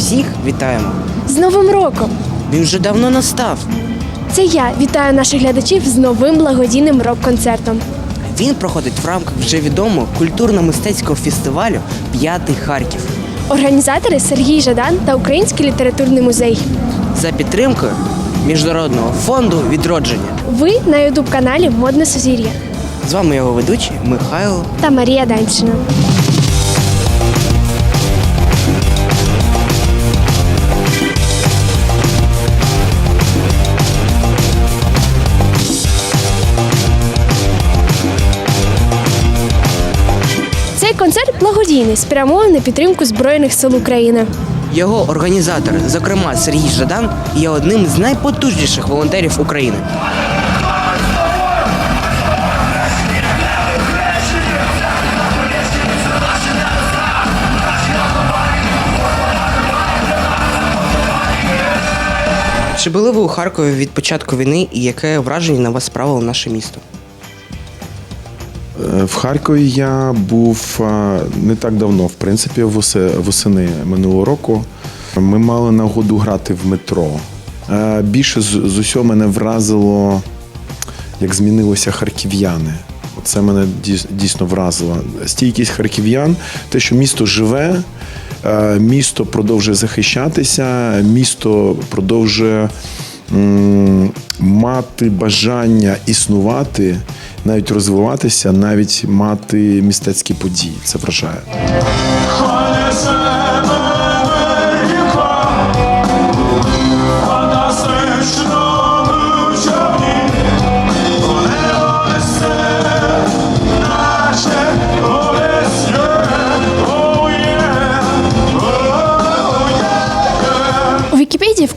Всіх вітаємо. З Новим роком! Він вже давно настав. Це я вітаю наших глядачів з новим благодійним рок-концертом. Він проходить в рамках вже відомого культурно-мистецького фестивалю П'ятий Харків Організатори Сергій Жадан та Український літературний музей. за підтримкою Міжнародного фонду відродження. Ви на ютуб-каналі Модне Сузір'я З вами його ведучий Михайло. та Марія Даньшина. Концерт благодійний, спрямований на підтримку Збройних сил України. Його організатор, зокрема Сергій Жадан, є одним з найпотужніших волонтерів України. Чи були ви у Харкові від початку війни і яке враження на вас справило наше місто? Е, В Харкові я був е, не так давно, в принципі, восени минулого року. Ми мали нагоду грати в метро. Е, Більше з, усього мене вразило, як змінилися харків'яни. Це мене дійсно вразило. Стійкість харків'ян, те, що місто живе, місто продовжує захищатися, місто продовжує мати бажання існувати, навіть розвиватися, навіть мати містецькі події. Це вражає.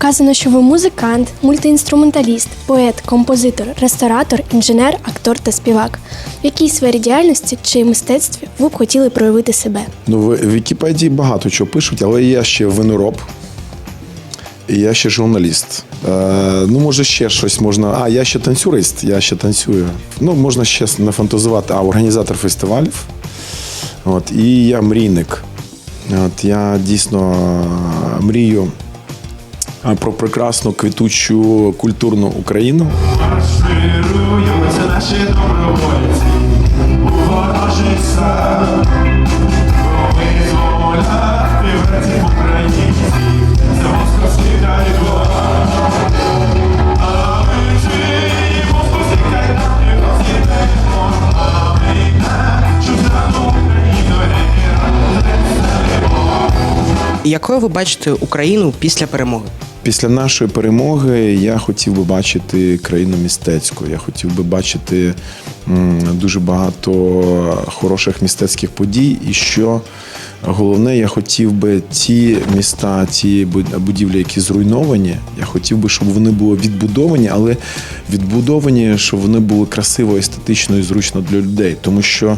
Вказано, що ви музикант, мультиінструменталіст, поет, композитор, ресторатор, інженер, актор та співак. В якій сфері діяльності чи мистецтві ви б хотіли проявити себе? Ну, в Вікіпедії багато чого пишуть, але я ще винороб. І я ще журналіст. Е, ну, може, ще щось можна. А, я ще танцюрист, я ще танцюю. Ну, можна ще нафантазувати. А, організатор фестивалів. От, і я мрійник. От, я дійсно е, мрію про прекрасну квітучу культурну Україну. Маршируються наші добровольці ворожий сад. Ми Україну І якою ви бачите Україну після перемоги? Після нашої перемоги я хотів би бачити країну містецьку. Я хотів би бачити дуже багато хороших містецьких подій. І що головне, я хотів би ті міста, ті буд- будівлі, які зруйновані, я хотів би, щоб вони були відбудовані, але відбудовані, щоб вони були красиво, естетично і зручно для людей. Тому що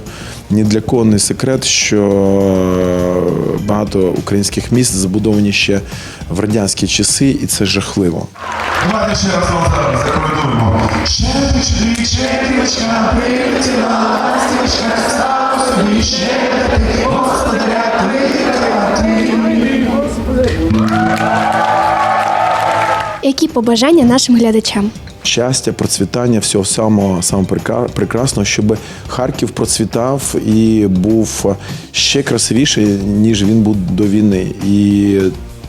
ні для кого не секрет, що багато українських міст забудовані ще в радянські часи, і це жахливо. Давайте ще раз вам зараз закоментуємо. Щепочки, щепочка, прилетіла, собі господаря побажання нашим глядачам? Щастя, процвітання, всього самого самого прекрасного, щоб Харків процвітав і був ще красивіший, ніж він був до війни. І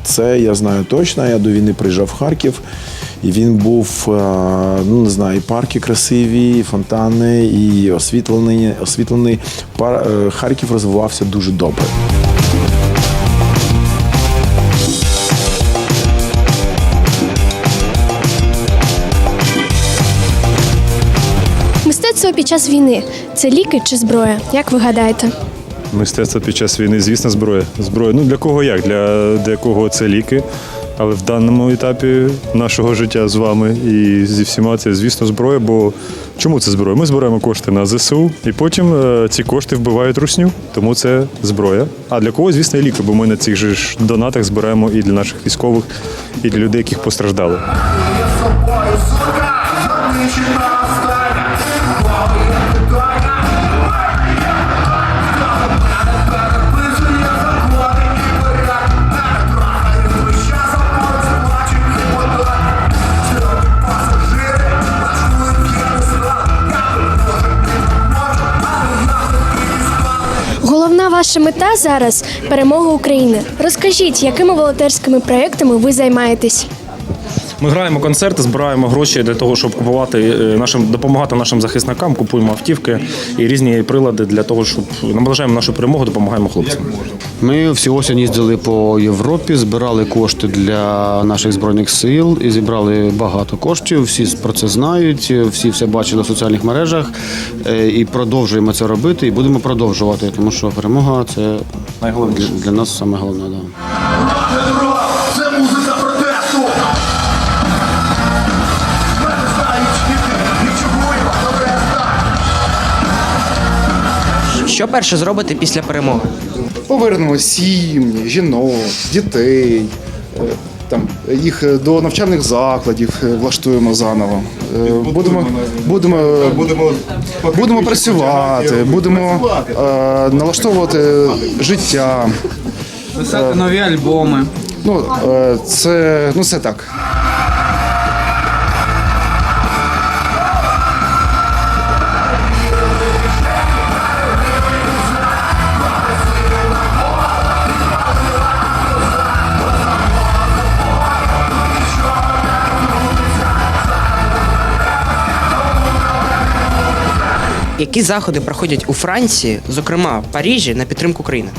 це я знаю точно. Я до війни приїжджав в Харків, і він був е, ну не знаю, і парки красиві, і фонтани, і освітлений. освітлений. Е, Харків розвивався дуже добре. Мистецтво під час війни це ліки чи зброя? Як ви гадаєте? Мистецтво під час війни, звісно, зброя. Зброя. Ну для кого як? Для декого це ліки. Але в даному етапі нашого життя з вами і зі всіма це, звісно, зброя. Бо чому це зброя? Ми збираємо кошти на ЗСУ, і потім е, ці кошти вбивають русню. Тому це зброя. А для кого, звісно, і ліки, бо ми на цих же ж донатах збираємо і для наших військових, і для людей, яких постраждали. Ваша мета зараз перемога України. Розкажіть, якими волонтерськими проектами ви займаєтесь? Ми граємо концерти, збираємо гроші для того, щоб купувати е, нашим допомагати нашим захисникам, купуємо автівки і різні прилади для того, щоб наближаємо нашу перемогу, допомагаємо хлопцям. Ми всю осінь їздили по Європі, збирали кошти для наших збройних сил і зібрали багато коштів. Всі про це знають, всі все бачили в соціальних мережах Е, і продовжуємо це робити. І будемо продовжувати, тому що перемога це найголовніше для нас саме головне. Да. Що перше зробите після перемоги? Повернемо сім'ї, жінок, дітей. е, Там їх до навчальних закладів е, влаштуємо заново. Е, Будемо, будемо, будемо, будемо працювати, будемо е, налаштовувати життя. Писати нові альбоми. Ну, е, це, ну, це так. Які заходи проходять у Франції, зокрема в Парижі, на підтримку країни?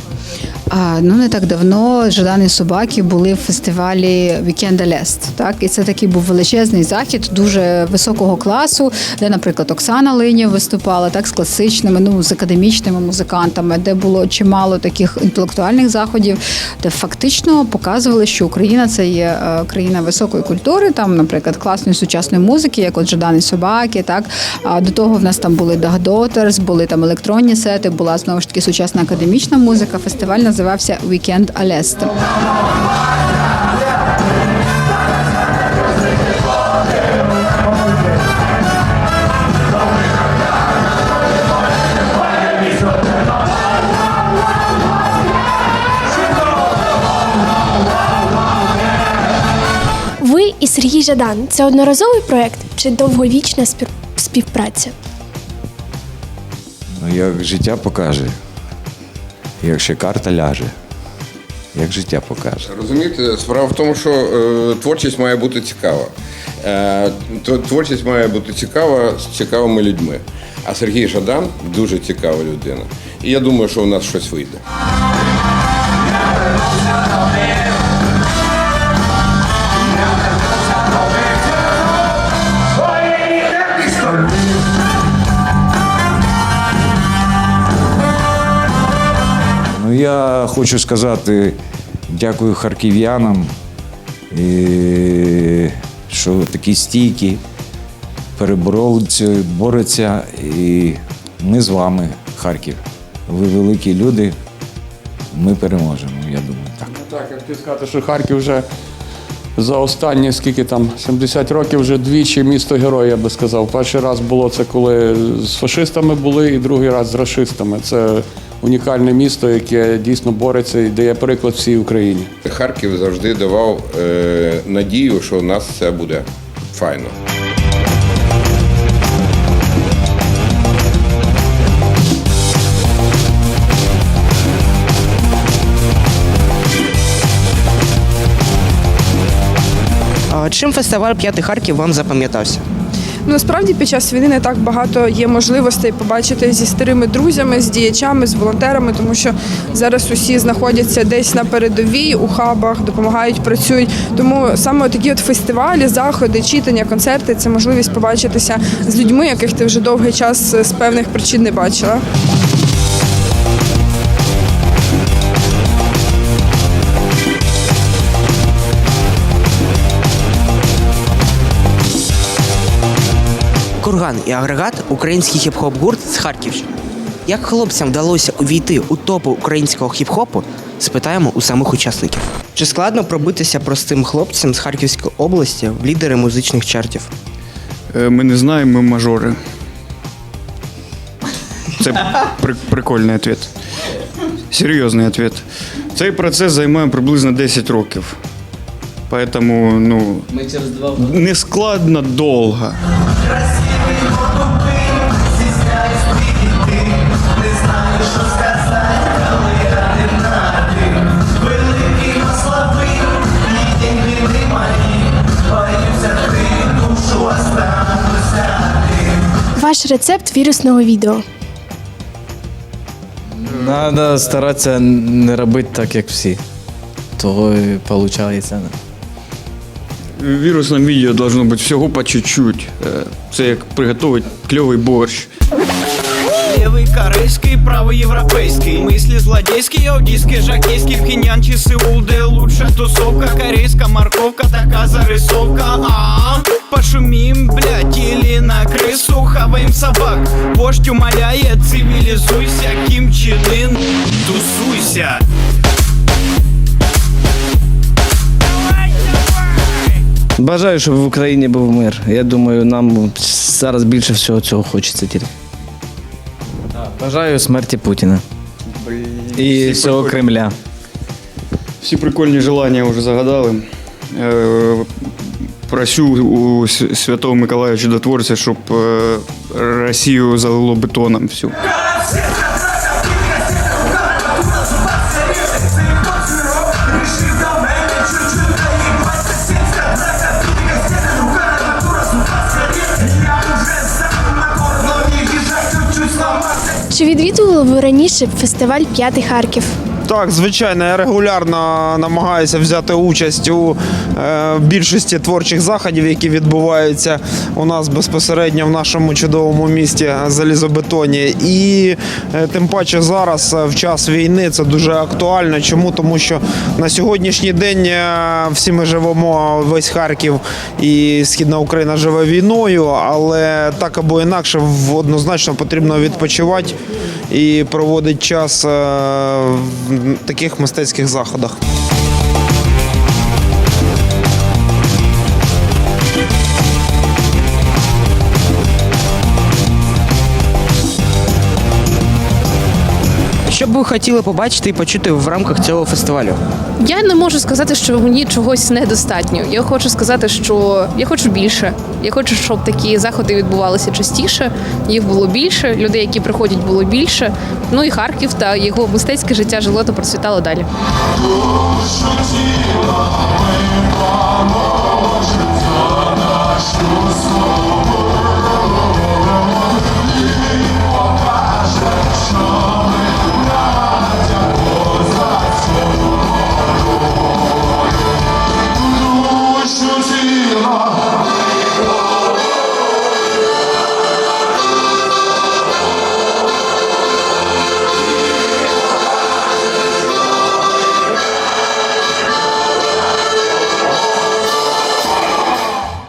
А, ну не так давно Жадані собаки були в фестивалі Вікенда Лест. Так, і це такий був величезний захід, дуже високого класу, де, наприклад, Оксана Линів виступала так з класичними, ну з академічними музикантами, де було чимало таких інтелектуальних заходів, де фактично показували, що Україна це є е, країна високої культури. Там, наприклад, класної сучасної музики, як от Жадані собаки. Так а до того в нас там були Дагдотерс, були там електронні сети, була знову ж таки сучасна академічна музика. Фестиваль називався Вікенд Алест. Ви і Сергій Жадан це одноразовий проект чи довговічна спів- співпраця? Ну, як життя покаже, як ще карта ляже, як життя покаже. Розумієте, справа в тому, що е, творчість має бути цікава. Е, творчість має бути цікава з цікавими людьми. А Сергій Жадан дуже цікава людина. І я думаю, що у нас щось вийде. Я хочу сказати дякую харків'янам, що такі стійкі, переборються, борються. І ми з вами, Харків. Ви великі люди. Ми переможемо, я думаю, так. Так, я хотів сказати, що Харків вже за останні скільки там 70 років вже двічі місто герой, я би сказав. Перший раз було це коли з фашистами були, і другий раз з расистами. Це унікальне місто, яке дійсно бореться і дає приклад всій Україні. Харків завжди давав е, надію, що у нас все буде файно. Чим фестиваль П'ятий Харків вам запам'ятався? Ну, Насправді під час війни не так багато є можливостей побачити зі старими друзями, з діячами, з волонтерами, тому що зараз усі знаходяться десь на передовій, у хабах, допомагають, працюють. Тому саме такі от фестивалі, заходи, читання, концерти це можливість побачитися з людьми, яких ти вже довгий час з певних причин не бачила. Курган і агрегат український хіп-хоп гурт з Харківщини. Як хлопцям вдалося увійти у топи українського хіп-хопу, спитаємо у самих учасників. Чи складно пробитися простим хлопцям з Харківської області в лідери музичних чартів? Е, Ми не знаємо, ми мажори. Це при- прикольний відповідь. Серйозний відповідь. Цей процес займає приблизно 10 років. Поэтому, ну, не складно довго. Ваш рецепт вірусного відео. Надо старатися не робити так, як всі. Того і виходить. В вірусному відео должно бути всього по чуть-чуть. Е, Це як приготувати кльовий борщ. Левый корейский, правый европейский Мысли злодейские, аудийский, жакейский Пхеньян, Сеул, где лучшая тусовка Корейская морковка, такая зарисовка а Пошумим, блядь, или на крысу собак, вождь умоляет Цивилизуйся, Ким Чен тусуйся Бажаю, щоб в Україні був мир. Я думаю, нам зараз більше всього цього хочеться тільки. Бажаю смерті Путіна. І всього Кремля. Всі прикольні желання вже загадали. Е, Просю у Святого Миколая Чудотворця, щоб е, Росію залило бетоном всю. Чи відвідували ви раніше фестиваль П'ятий Харків? Так, звичайно, я регулярно намагаюся взяти участь у е, більшості творчих заходів, які відбуваються у нас безпосередньо в нашому чудовому місті Залізобетоні. І е, тим паче зараз, е, в час війни, це дуже актуально. Чому? Тому що на сьогоднішній день всі ми живемо, весь Харків і Східна Україна живе війною, але так або інакше однозначно потрібно відпочивати і проводить час е, в таких мистецьких заходах. Що б ви хотіли побачити і почути в рамках цього фестивалю? Я не можу сказати, що мені чогось недостатньо. Я хочу сказати, що я хочу більше. Я хочу, щоб такі заходи відбувалися частіше, їх було більше, людей, які приходять, було більше. Ну і Харків та його мистецьке життя жило та процвітало далі.